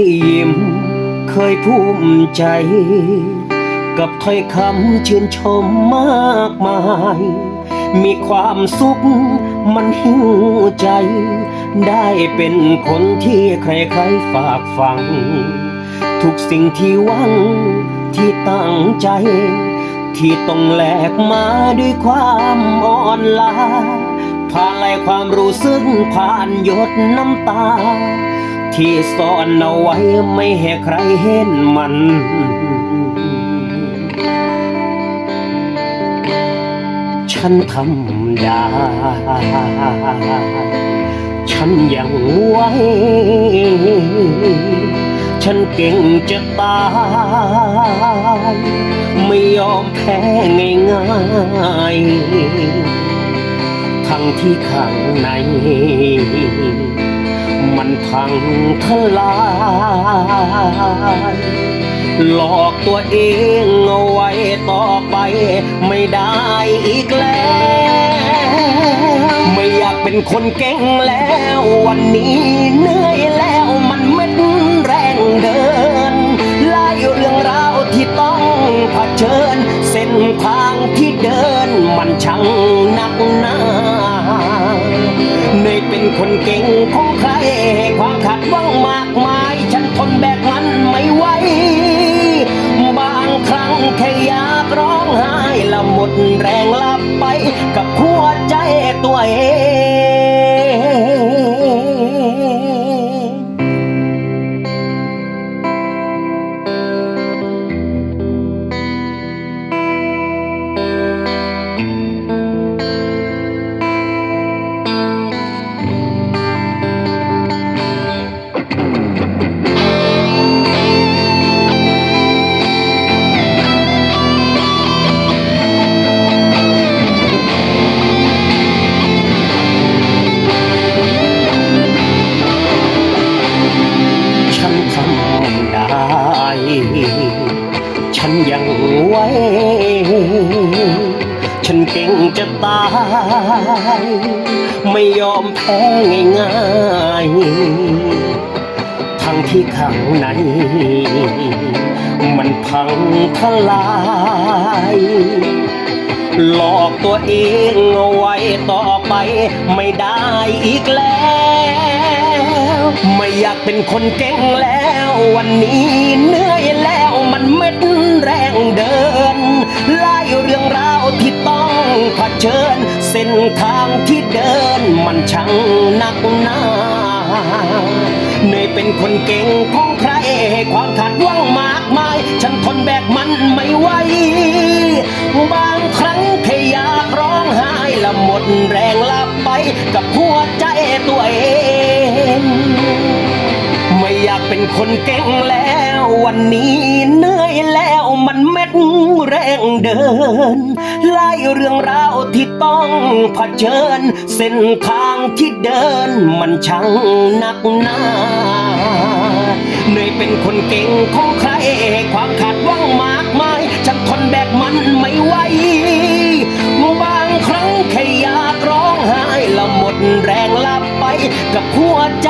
ยยิ้ม เคยภูมิใจ กับถ้อยคำชื่นชมมากมาย มีความสุขมันหิวใจ ได้เป็นคนที่ใครๆฝากฟัง ทุกสิ่งที่หวังที่ตั้งใจ ที่ต้องแลกมาด้วยความอ่อนล้าผ่านไหลความรู้สึกผ่านหยดน้ำตา ที่ซ่อนเอาไว้ไม่ให้ใครเห็นมัน ฉันทำได้ฉันยังไหวฉันเก่งจะตาย ไม่ยอมแพ้ง่ายๆทั้งที่ข้างในมัน พังทลาย หลอกตัวเองเอาไว้ต่อไปไม่ได้อีกแล้ว ไม่อยากเป็นคนเก่งแล้ววันนี้เหนื่อยแล้วมันเม็ดแรงเดินหลายเรื่องราวที่ต้องเผชิญ เส้นทางที่เดินมันช่างหนักหนา เนยเป็นคนเก่งของใครความขัดหวังมากมาย ฉันทนแบกมันไม่ไหว บางครั้งแค่อยากร้องไห้ละหมดแรงลับไปกับหัวใจตัวเอง ยังไวฉันเก่งจะตาย ไม่ยอมแพ้ง่ายๆทั้งที่ข้างใน มันพังทลาย หลอกตัวเองเอาไว้ต่อไปไม่ได้อีกแล้วไม่อยากเป็นคนเก่งแล้ว วันนี้เหนื่อยแล้วมันเม็ด แรงเดินหลายเรื่องราวที่ต้องเผชิญ เส้นทางที่เดินมันช่างหนักหนาเนยเป็นคนเก่งของใครให้ความขาดหวังมากมาย ฉันทนแบกมันไม่ไหวบางครั้งแค่อยากร้องไห้ละหมดแรงลับไปกับหัวใจตัวเองไม่อยากเป็นคนเก่งแล้ววันนี้ รงเดิน ไล่เรื่องราวที่ต้องเผชิญ เส้นทางที่เดินมันช่างหนักหนาเหนื่อยเป็นคนเก่งของใคร ความขาดว่างมากมายฉันทนแบกมันไม่ไหวบางครั้งแค่อยากร้องไห้ละหมดแรงลับไปกับหัวใจ